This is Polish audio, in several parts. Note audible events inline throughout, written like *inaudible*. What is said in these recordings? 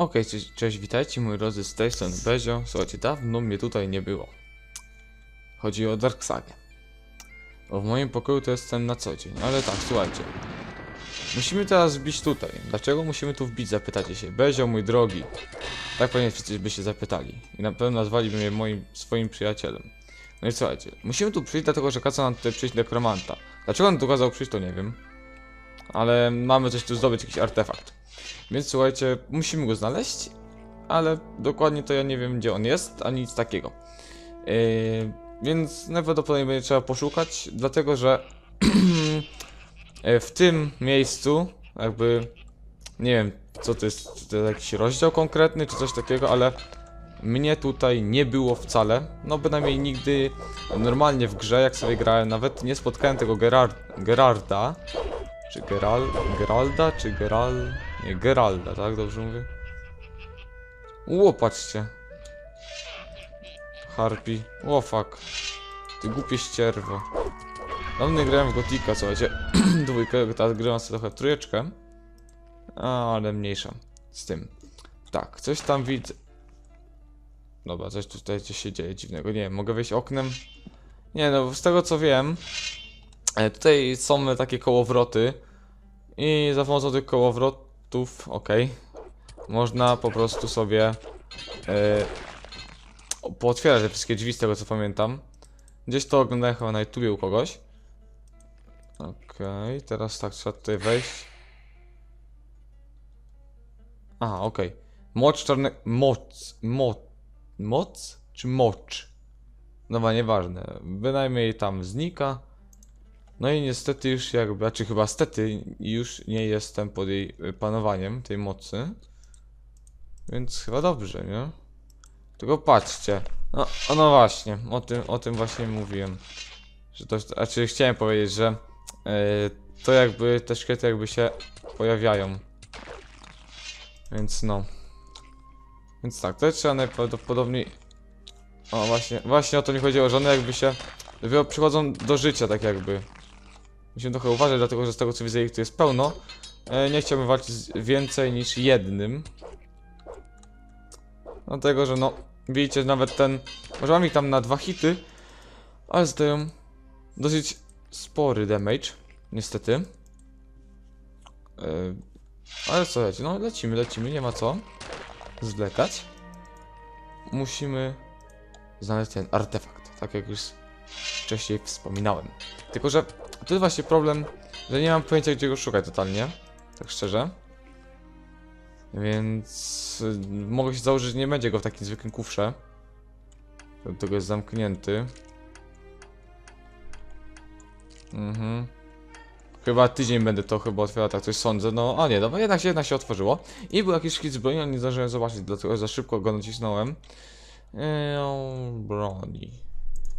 Okej, cześć, cześć, witajcie moi drodzy, z tej strony Bezio. Słuchajcie, dawno mnie tutaj nie było. Chodzi o Dark Saga. Bo w moim pokoju to jestem na co dzień, ale tak, słuchajcie. Musimy teraz wbić tutaj. Dlaczego musimy tu wbić, zapytacie się. Bezio, mój drogi. Tak pewnie wszyscy by się zapytali. I na pewno nazwaliby mnie moim, swoim przyjacielem. No i słuchajcie, musimy tu przyjść, dlatego że kazał nam tutaj przyjść nekromanta. Dlaczego on tu kazał przyjść, to nie wiem. Ale mamy coś tu zdobyć, jakiś artefakt. Więc słuchajcie, musimy go znaleźć, ale dokładnie to ja nie wiem gdzie on jest, ani nic takiego. Yy, więc najprawdopodobniej będzie trzeba poszukać, dlatego że yy, *clears throat* w tym miejscu, jakby nie wiem co to jest, czy to jest jakiś rozdział konkretny, czy coś takiego, ale mnie tutaj nie było wcale. No bynajmniej nigdy normalnie w grze, jak sobie grałem, nawet nie spotkałem tego Gerard Gerarda. Czy Geral Geralda, czy Geral... Nie, Geralda, tak? Dobrze mówię? Ło, patrzcie. Harpi. O, fuck. Ty głupie ścierwo. Dawno grałem w Gotika, słuchajcie. *clears throat* Dwójkę, teraz grałem sobie trochę trójeczkę. A, ale mniejsza. Z tym. Tak, coś tam widzę. Dobra, coś tutaj coś się dzieje dziwnego. Nie wiem, mogę wejść oknem? Nie no, z tego co wiem, e, tutaj są takie kołowroty i za pomocą tych kołowrotów, ok, można po prostu sobie e, o- pootwierać te wszystkie drzwi z tego co pamiętam. Gdzieś to oglądałem chyba na YouTubie u kogoś. Okej, teraz tak, trzeba tutaj wejść. Aha, okej. Mocz czarny... Moc... Moc... Moc? Czy mocz? Dobra, nieważne. Bynajmniej tam znika. No i niestety już jakby, znaczy chyba stety już nie jestem pod jej y, panowaniem, tej mocy. Więc chyba dobrze, nie? Tylko patrzcie. No, no właśnie, o tym, o tym właśnie mówiłem. Że to, znaczy chciałem powiedzieć, że y, to jakby, te szkielety jakby się pojawiają. Więc no. Więc tak, to trzeba najprawdopodobniej... O właśnie, właśnie o to mi chodziło, że one jakby się dopiero przychodzą do życia tak jakby. Musimy trochę uważać, dlatego że z tego co widzę ich tu jest pełno. E, nie chciałbym walczyć z więcej niż jednym. Dlatego, że no, widzicie nawet ten... Może mam ich tam na dwa hity, ale zdają dosyć spory damage, niestety. E, ale co, leci? no lecimy, lecimy, nie ma co zwlekać. Musimy znaleźć ten artefakt, tak jak już wcześniej wspominałem. Tylko, że to jest właśnie problem, że nie mam pojęcia gdzie go szukać totalnie, tak szczerze. Więc y, mogę się założyć, że nie będzie go w takim zwykłym kufrze. Tego jest zamknięty. Mhm. Chyba tydzień będę to chyba otwierał, tak coś sądzę. No, a nie, dobra, jednak się, jednak się otworzyło. I był jakiś szkic broni, ale nie zdążyłem zobaczyć, dlatego za szybko go nacisnąłem. Eee, broni.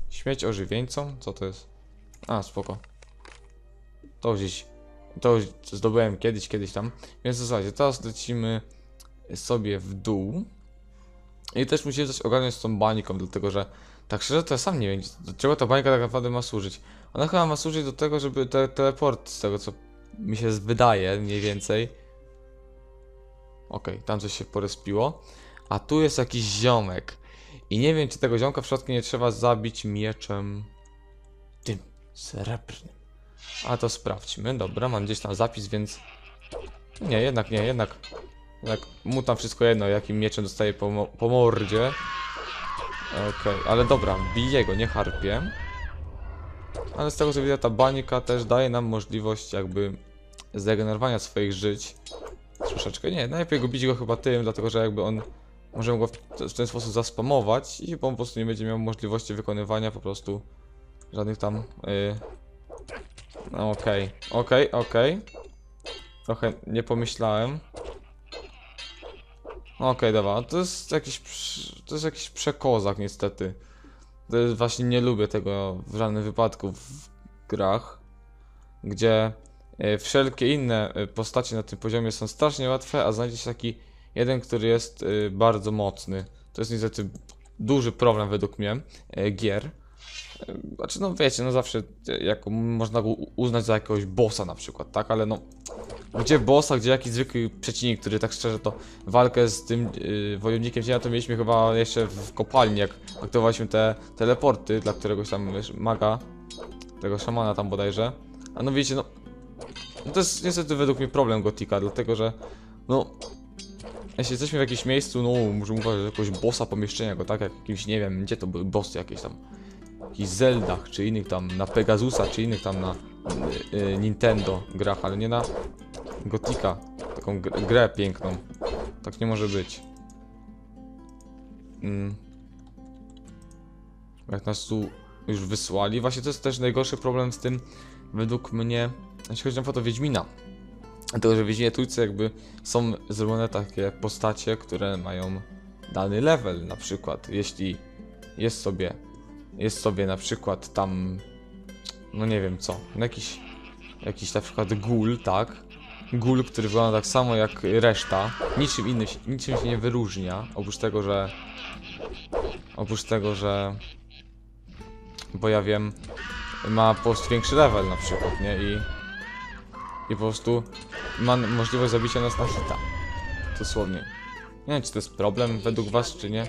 Śmieć ożywieńcą? Co to jest? A, spoko. To gdzieś. To zdobyłem kiedyś, kiedyś tam. Więc w zasadzie teraz lecimy sobie w dół. I też musimy coś ogarnąć z tą bańką, dlatego że tak szczerze to ja sam nie wiem, do czego ta bańka tak naprawdę ma służyć. Ona chyba ma służyć do tego, żeby te teleport, z tego co mi się wydaje mniej więcej. Okej, tam coś się porespiło. A tu jest jakiś ziomek. I nie wiem, czy tego ziomka w środku nie trzeba zabić mieczem tym srebrnym. A to sprawdźmy. Dobra, mam gdzieś tam zapis, więc. Nie, jednak nie, jednak. Jednak mu tam wszystko jedno, jakim mieczem dostaje po, po mordzie. Okej, ale dobra, biję go, nie harpię. Ale z tego co widzę, ta bańka też daje nam możliwość jakby zregenerowania swoich żyć. Troszeczkę nie, najlepiej go bić go chyba tym, dlatego że jakby on możemy go w, ten sposób zaspamować i po prostu nie będzie miał możliwości wykonywania po prostu żadnych tam. Yy... No okej, okej, okej. Trochę nie pomyślałem. Okej, dobra, to jest jakiś to jest jakiś przekozak niestety. To jest, właśnie nie lubię tego w żadnym wypadku w grach, gdzie e, wszelkie inne e, postacie na tym poziomie są strasznie łatwe, a znajdzie się taki jeden, który jest e, bardzo mocny. To jest niestety duży problem według mnie gier. Znaczy, no wiecie, no zawsze e, jako można go uznać za jakiegoś bossa na przykład, tak? Ale no Gdzie bossa, gdzie jakiś zwykły przeciwnik, który tak szczerze to walkę z tym yy, wojownikiem cienia to mieliśmy chyba jeszcze w kopalni, jak aktywowaliśmy te teleporty dla któregoś tam wiesz, maga, tego szamana tam bodajże. A no wiecie, no, no to jest niestety według mnie problem Gotika, dlatego że no jeśli jesteśmy w jakimś miejscu, no możemy uważać jakiegoś bossa pomieszczenia go, tak? Jak jakimś, nie wiem, gdzie to były bossy jakieś tam. Jakichś Zeldach, czy innych tam, na Pegasusa, czy innych tam na y, y, Nintendo grach, ale nie na Gotika. Taką gr grę piękną. Tak nie może być. Mm. Jak nas tu już wysłali. Właśnie to jest też najgorszy problem z tym, według mnie, jeśli chodzi na przykład o Wiedźmina. Dlatego, że w Wiedźminie Trójce jakby są zrobione takie postacie, które mają dany level, na przykład jeśli jest sobie, jest sobie na przykład tam, no nie wiem co, no jakiś, jakiś na przykład gul, tak? Gul, który wygląda tak samo jak reszta, niczym innym, niczym się nie wyróżnia, oprócz tego, że, oprócz tego, że, bo ja wiem, ma po prostu większy level na przykład, nie? I, i po prostu ma możliwość zabicia nas na hita, dosłownie. Nie wiem, czy to jest problem według was, czy nie.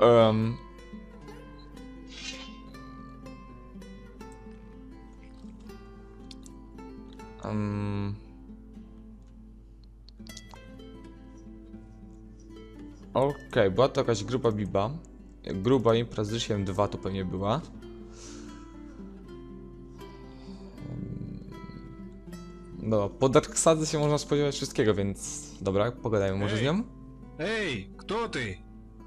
Um, um, Okej, była to jakaś gruba biba. Gruba impra z Rysiem 2 to pewnie była. No, po Darksadze się można spodziewać wszystkiego, więc dobra, pogadajmy może z Ej. nią. Эй, кто ты?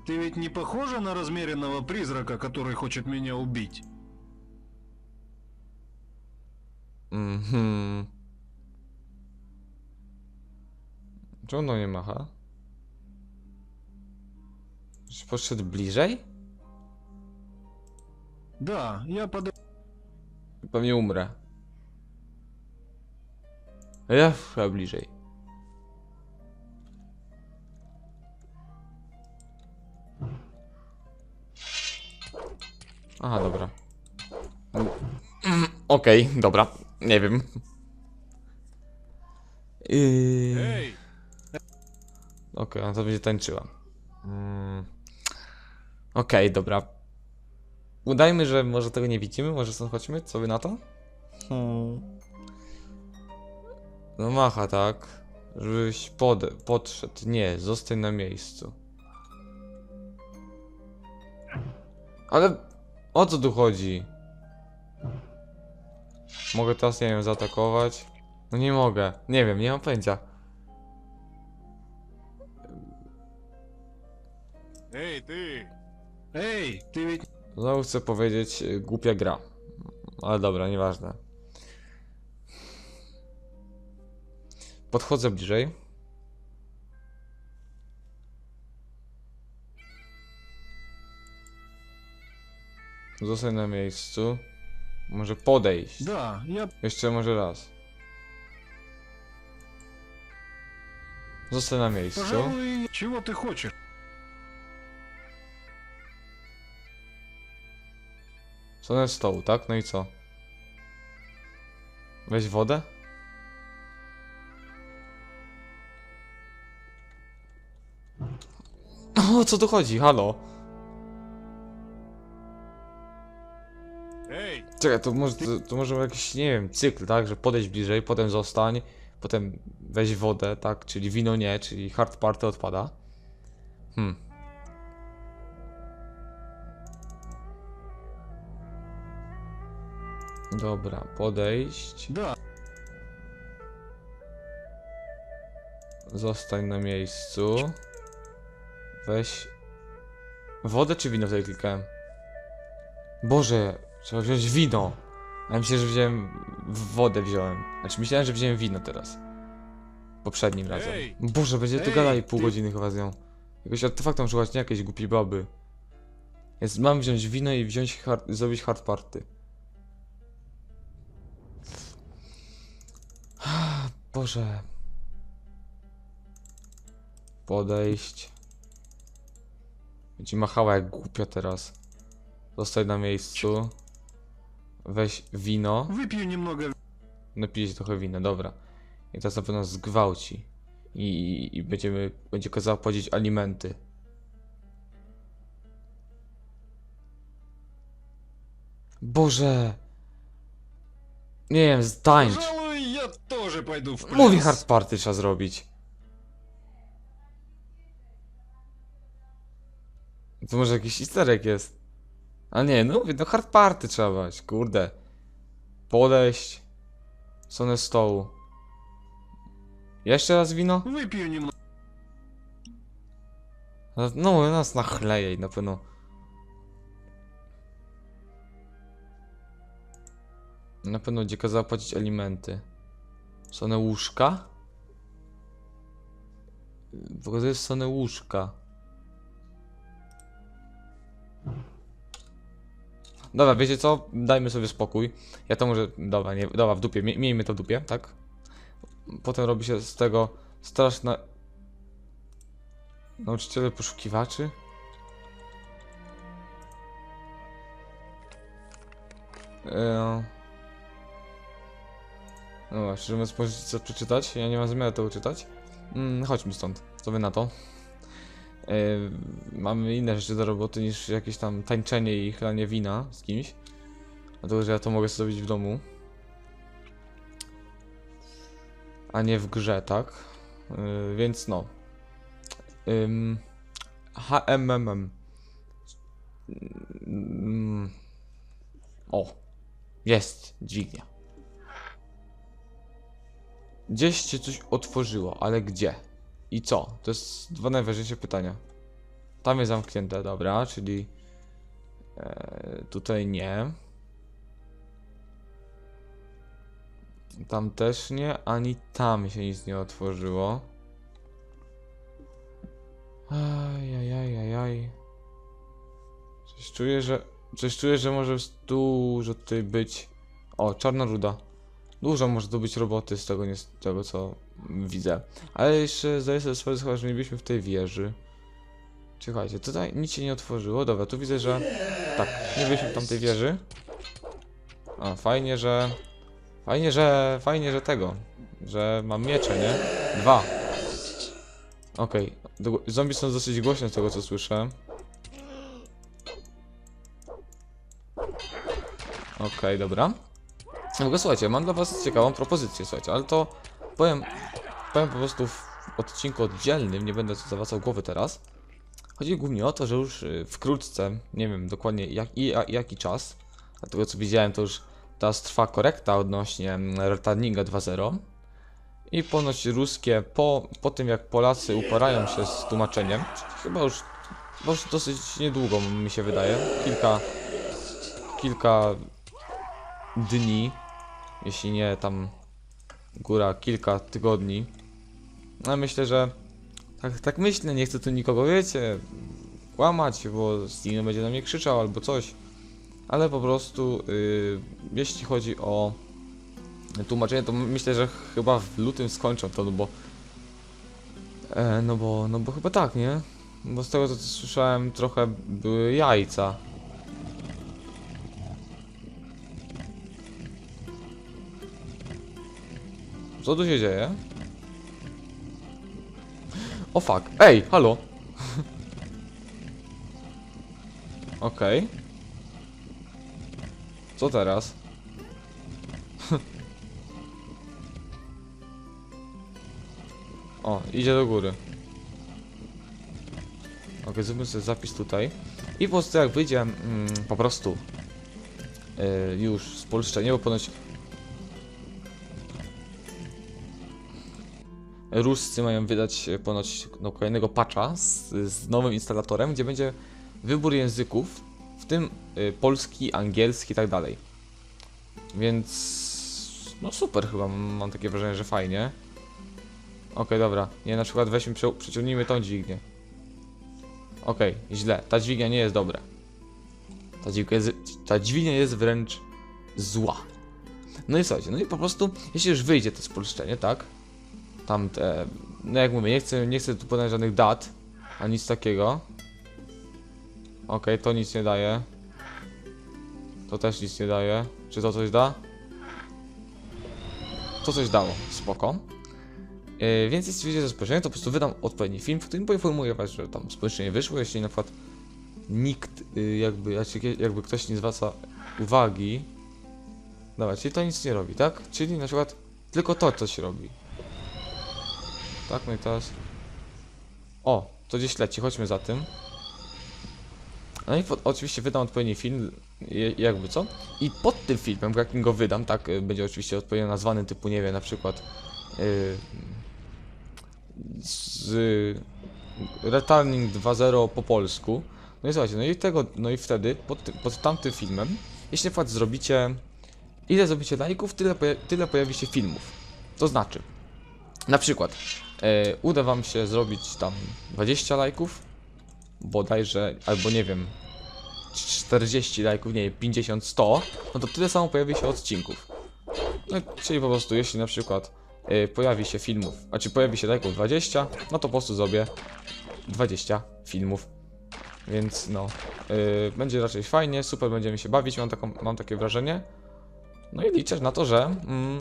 Ты ведь не похожа на размеренного призрака, который хочет меня убить? Mhm. Czemu on nie macha? Czy podszedł bliżej? Да, я под... Pewnie umrę. A Ja chyba bliżej. Aha, dobra. Mm, mm, Okej, dobra. Nie wiem. Yy... Эй! Okej, no to będzie tańczyła. Mm. Okej, dobra. Udajmy, że może tego nie widzimy, może stąd chodźmy? Co wy na to? Hmm. No macha, tak? Żebyś pod, podszedł. Nie, zostań na miejscu. Ale o co tu chodzi? Mogę teraz, nie wiem, zaatakować? No nie mogę. Nie wiem, nie mam pojęcia. Эй, ты! Эй, ты ведь... Znowu chcę powiedzieć y, głupia gra. Ale dobra, nieważne. Podchodzę bliżej. Zostań na miejscu. Może podejść. Да, я... Jeszcze może raz. Zostań na miejscu. Пожалуй, чего ты хочешь? Stronę stołu, tak? No i co? Weź wodę? O, co tu chodzi? Halo? Эй, Czekaj, to może, to, to może jakiś, nie wiem, cykl, tak? Że podejść bliżej, potem zostań, potem weź wodę, tak? Czyli wino nie, czyli hard party odpada. Hmm. Dobra, podejść. да, Zostań na miejscu. Weź. Wodę czy wino wtedy klikałem? Boże, trzeba wziąć wino. Ja myślę, że wziąłem. Wodę wziąłem. Znaczy myślałem, że wziąłem wino teraz. Poprzednim razem. Boże, będziemy tu gadali pół godziny chyba z nią. Jakoś artefaktom szukać, nie jakieś głupiej baby. Jest, mam wziąć wino i wziąć hard, zrobić hard party. Boże. Podejść. Będzie machała jak głupia teraz. Zostaj na miejscu. Weź wino. Wypij mogę. Napij no się trochę wina, dobra. I teraz na pewno zgwałci. I, i, będziemy, będzie kazała płacić alimenty. Boże! Nie wiem, zdańcz. Które pojedą w hard party trzeba zrobić. To może jakiś isterek jest. A nie, no mówię, no hard party trzeba brać, kurde. Podejść. W stronę stołu. Jeszcze raz wino? Wypił nim. No, no, no, nas nachleje i na pewno. Na pewno będzie kazała płacić alimenty. Łóżka? W ogóle to jest są one łóżka. Dobra, wiecie co? Dajmy sobie spokój. Ja to może... Dobra, nie, dobra, w dupie. Mie- Miejmy to w dupie, tak? Potem robi się z tego straszna... Nauczyciele poszukiwaczy? Eee... No właśnie, że więc możecie coś przeczytać? Ja nie mam zamiaru tego czytać. Mm, chodźmy stąd. Co wy na to? Eee, mamy inne rzeczy do roboty niż jakieś tam tańczenie i chlanie wina z kimś. Dlatego, że ja to mogę zrobić w domu. A nie w grze, tak? Eee, więc no. HMMM. Mm. O, jest dźwignia. Gdzieś się coś otworzyło, ale gdzie? I co? To jest dwa najważniejsze pytania. Tam jest zamknięte, dobra, czyli e, tutaj nie. Tam też nie, ani tam się nic nie otworzyło. Ajajajajaj. Coś czuję, że... Coś czuję, że może dużo tutaj być... O, czarna ruda. Dużo może tu być roboty z tego, nie z tego co widzę. Ale jeszcze zdaję sobie sprawę, chyba, że nie byliśmy w tej wieży. Czekajcie, tutaj nic się nie otworzyło. Dobra, tu widzę, że... Tak, nie byliśmy w tamtej wieży. A, fajnie, że... Fajnie, że... Fajnie, że tego. Że mam miecze, nie? Dwa. Okej. Do- Zombie są dosyć głośne z tego co słyszę. Okej, dobra. Ogóle słuchajcie, mam dla was ciekawą propozycję, słuchajcie, ale to powiem, powiem po prostu w odcinku oddzielnym, nie będę tu zawracał głowy teraz. Chodzi głównie o to, że już y, wkrótce, nie wiem dokładnie jak, i, a, jaki czas, a tego co widziałem to już teraz trwa korekta odnośnie mm, Returninga 2.0 i ponoć ruskie po, po tym jak Polacy uparają się z tłumaczeniem, chyba już, chyba już dosyć niedługo mi się wydaje, kilka, kilka dni, jeśli nie tam góra kilka tygodni. No myślę, że tak, tak myślę, nie chcę tu nikogo, wiecie, kłamać, bo Steam będzie na mnie krzyczał albo coś. Ale po prostu, yy, jeśli chodzi o tłumaczenie, to myślę, że chyba w lutym skończą to, no bo e, no bo, no bo chyba tak, nie? Bo z tego co słyszałem, trochę były jajca. Co tu się dzieje? O fuck. Ej, halo. *laughs* Okej. Co teraz? *laughs* O, idzie do góry. Ok, zróbmy sobie zapis tutaj. I po prostu jak wyjdzie mm, po prostu yy, już spolszczenie, bo ponoć Ruscy mają wydać e, ponoć no, kolejnego patcha z, z nowym instalatorem, gdzie będzie wybór języków, w tym y, polski, angielski i tak dalej. Więc no super chyba, mam, takie wrażenie, że fajnie. Okej, dobra. Nie, na przykład weźmy, prze, przeciągnijmy tą dźwignię. Okej, źle. Ta dźwignia nie jest dobra. Ta dźwignia jest, ta dźwignia jest wręcz zła. No i słuchajcie, no i po prostu, jeśli już wyjdzie to spolszczenie, tak? Tam te, no jak mówię, nie chcę, nie chcę tu podać żadnych dat, a nic takiego. Okej, to nic nie daje. To też nic nie daje. Czy to coś da? to coś dało, spoko. Yy, więc jeśli wiecie, że społeczenie, to po prostu wydam odpowiedni film, w którym poinformuję was, że tam społeczenie wyszło, jeśli na przykład nikt, yy, jakby, jakby ktoś nie zwraca uwagi. Dobra, czyli to nic nie robi, tak? Czyli na przykład tylko to coś robi. Tak, no i teraz... O, to gdzieś leci, chodźmy za tym. No i oczywiście wydam odpowiedni film, jakby co. I pod tym filmem, jakim go wydam, tak, y, będzie oczywiście odpowiednio nazwany, typu, nie wiem, na przykład y, z Returning 2.0 po polsku. No i słuchajcie, no i tego, no i wtedy, pod, tym- pod tamtym filmem, jeśli na przykład zrobicie, ile zrobicie lajków, tyle, poja- tyle pojawi się filmów. To znaczy, na przykład, e, uda wam się zrobić tam 20 lajków, bodajże, albo nie wiem, 40 lajków, nie wiem, 50, 100, no to tyle samo pojawi się odcinków. No, czyli po prostu, jeśli na przykład e, pojawi się filmów, a czy pojawi się lajków 20, no to po prostu zrobię 20 filmów. Więc no, e, będzie raczej fajnie, super będziemy się bawić, mam, taką, mam takie wrażenie. No i liczę na to, że mm,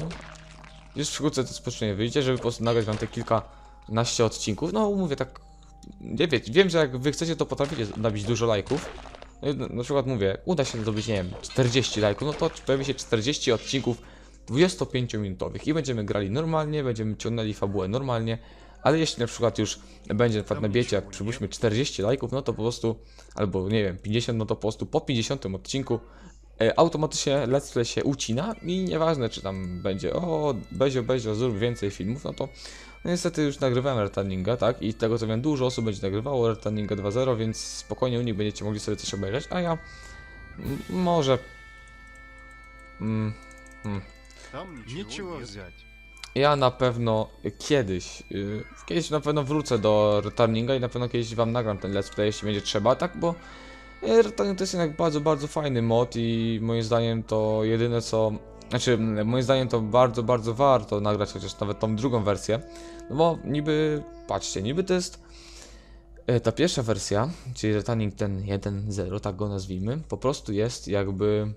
już wkrótce to społeczenie wyjdzie, żeby po prostu nagrać wam te kilkanaście odcinków. No mówię tak, nie wiecie, wiem, że jak wy chcecie, to potraficie nabić dużo lajków. No na- przykład mówię, uda się zdobyć, nie wiem, 40 lajków, no to pojawi się 40 odcinków 25-minutowych i będziemy grali normalnie, będziemy ciągnęli fabułę normalnie, ale jeśli na przykład już będzie na przykład nabiecie, przypuśćmy 40 lajków, no to po prostu, albo nie wiem, 50, no to po prostu po 50 odcinku E, automatycznie Let's Play się ucina i nieważne czy tam będzie o Bezio, Bezio, zrób więcej filmów, no to no niestety już nagrywałem Returninga, tak, i tego co wiem dużo osób będzie nagrywało Returninga 2.0, więc spokojnie u nich będziecie mogli sobie coś obejrzeć, a ja może... Mm, mm. Ja na pewno kiedyś, yy, kiedyś na pewno wrócę do Returninga i na pewno kiedyś wam nagram ten Let's Play, jeśli będzie trzeba, tak, bo Returning to jest jednak bardzo, bardzo fajny mod i moim zdaniem to jedyne co... Znaczy, moim zdaniem to bardzo, bardzo warto nagrać chociaż nawet tą drugą wersję, no bo niby, patrzcie, niby to jest yy, ta pierwsza wersja, czyli Returning ten 1.0, tak go nazwijmy, po prostu jest jakby...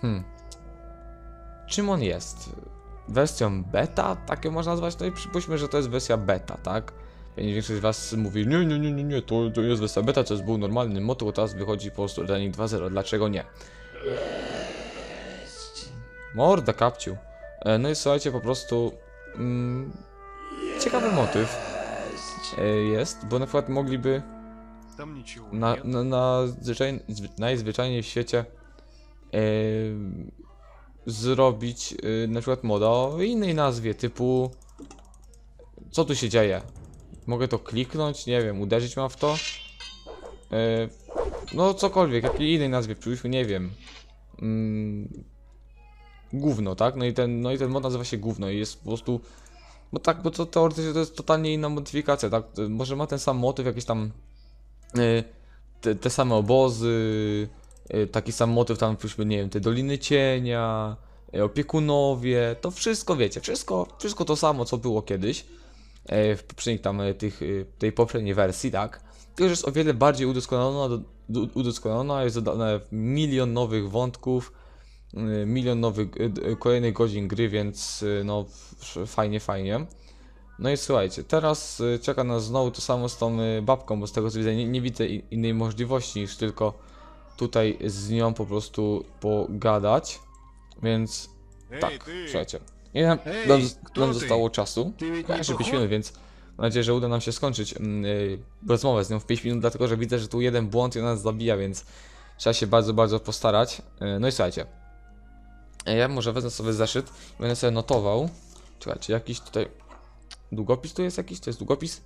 Hmm, czym on jest? Wersją beta, tak ją można nazwać? No i przypuśćmy, że to jest wersja beta, tak? Pewnie większość z was mówi, nie, nie, nie, nie, nie to, to jest wesoła to jest był normalny motor, teraz wychodzi po prostu Organic 2.0, dlaczego nie? Morda kapciu. E, no i słuchajcie, po prostu... Mm, ciekawy motyw e, jest, bo na przykład mogliby na, na, na zwyczaj, najzwyczajniej w świecie e, zrobić e, na przykład moda o innej nazwie, typu co tu się dzieje? Mogę to kliknąć, nie wiem, uderzyć mam w to? E, no cokolwiek, jakiej innej nazwie, przypuśćmy, nie wiem. Mm, gówno, tak? No i ten, no i ten mod nazywa się gówno i jest po prostu bo tak, bo to teoretycznie to jest totalnie inna modyfikacja, tak? Może ma ten sam motyw, jakieś tam y, te, te same obozy, y, taki sam motyw tam, powiedzmy, nie wiem, te Doliny Cienia, opiekunowie, to wszystko wiecie, wszystko, wszystko to samo, co było kiedyś E, w poprzedniej tam e, tych, e, tej poprzedniej wersji, tak? Tylko, że jest o wiele bardziej udoskonalona, udoskonalona jest dodane milion nowych wątków, y, milion nowych, y, y, kolejnych godzin gry, więc no fajnie, fajnie. No i słuchajcie, teraz czeka nas znowu to samo z tą babką, bo z tego co widzę nie, nie widzę innej możliwości niż tylko tutaj z nią po prostu pogadać, więc tak, słuchajcie. Nie wiem, nam, nam zostało czasu. Jeszcze 5 minut, więc mam nadzieję, że uda nam się skończyć yy, rozmowę z nią w 5 minut, dlatego że widzę, że tu jeden błąd i ona nas zabija, więc trzeba się bardzo, bardzo postarać. Yy, no i słuchajcie, y, ja może wezmę sobie zeszyt i będę sobie notował. Czekajcie, jakiś tutaj długopis tu jest jakiś? To jest długopis?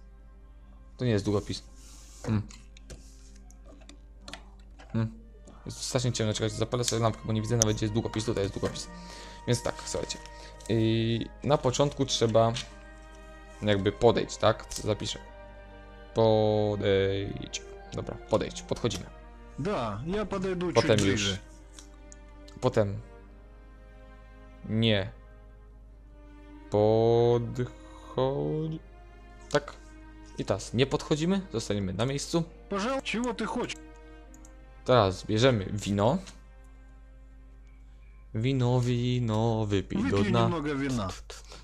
To nie jest długopis. Hmm. Hmm. Jest strasznie ciemno, czekajcie, zapalę sobie lampkę, bo nie widzę nawet gdzie jest długopis, tutaj jest długopis. Więc tak, słuchajcie. I na początku trzeba jakby podejść, tak? Co Zapiszę. Podejdź. Dobra, podejdź, podchodzimy. Да, я подойду Potem чуть już. ближе. Potem. Nie. Podchodź. Tak. I teraz nie podchodzimy, zostaniemy na miejscu. Пожалуй, чего ты хочешь? Teraz bierzemy wino. Wino, wino, wypij do Выпью dna. немного вина.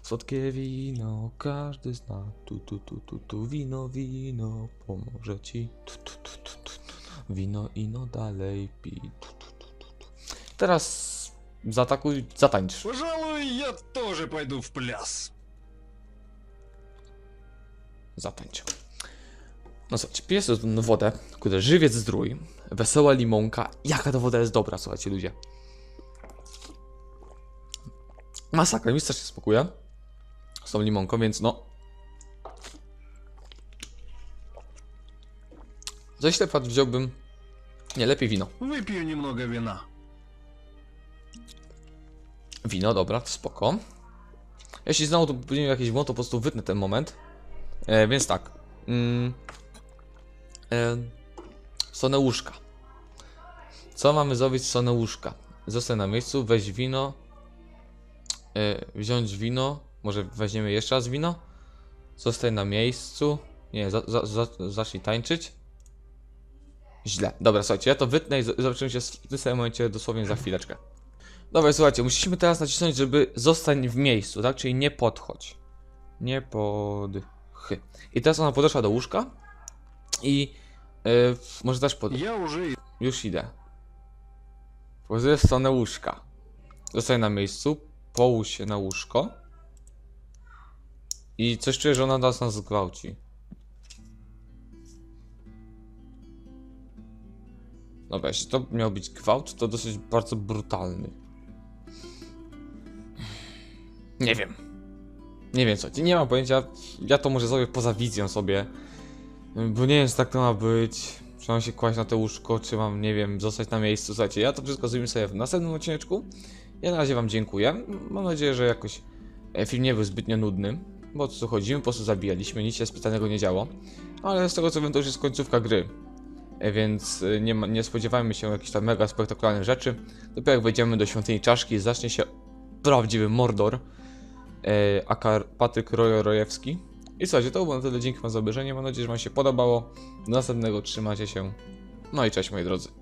Słodkie wino, każdy zna. Tu, tu, tu, tu, tu, wino, wino, pomoże ci. Tu, tu, tu, tu, tu. Wino, ino, dalej pij. Tu, tu, tu, tu, tu. Teraz zaatakuj, zatańcz. Пожалуй, я тоже пойду в пляс. Zatańcz. No słuchajcie, pies na wodę, kurde, żywiec zdrój, wesoła limonka. Jaka ta woda jest dobra, słuchajcie ludzie. Masakra, mi strasznie spokuje. Z tą limonką, więc no. Za ślepad wziąłbym... Nie, lepiej wino. Выпью немного вина. Wino, dobra, to spoko. Jeśli znowu tu będzie jakiś błąd, to po prostu wytnę ten moment. E, więc tak. Mm, e, sonę łóżka. Co mamy zrobić z sonę łóżka? Zostań na miejscu, weź wino. Y, wziąć wino. Może weźmiemy jeszcze raz wino? Zostaj na miejscu. Nie, za, za, za, zacznij tańczyć. Źle. Dobra, słuchajcie, ja to wytnę i zobaczymy się w tym samym momencie dosłownie za chwileczkę. Dobra, słuchajcie, musimy teraz nacisnąć, żeby zostań w miejscu, tak? Czyli nie podchodź. Nie podchy. I teraz ona podeszła do łóżka i yy, może też pod... Ja. Już idę. Pokazuję stronę łóżka. Zostań na miejscu, połóż się na łóżko i coś czuję, że ona nas nas zgwałci. Dobra, jeśli to miał być gwałt, to dosyć bardzo brutalny. Nie wiem. Nie wiem co, nie mam pojęcia. Ja to może zrobię poza wizją sobie. Bo nie wiem, czy tak to ma być. Czy mam się kłaść na to łóżko, czy mam, nie wiem, zostać na miejscu. Słuchajcie, ja to wszystko zrobimy sobie w następnym odcineczku. Ja na razie wam dziękuję. Mam nadzieję, że jakoś e, film nie był zbytnio nudny. Bo co chodzimy, po prostu zabijaliśmy, nic się specjalnego nie działo. Ale z tego co wiem, to już jest końcówka gry. E, Więc e, nie, ma, nie spodziewajmy się jakichś tam mega spektakularnych rzeczy. Dopiero jak wejdziemy do świątyni czaszki, zacznie się prawdziwy Mordor. E, aka Patryk Rojo Rojewski. I słuchajcie, to było na tyle. Dzięki wam za obejrzenie. Mam nadzieję, że wam się podobało. Do następnego. Trzymajcie się. No i cześć moi drodzy.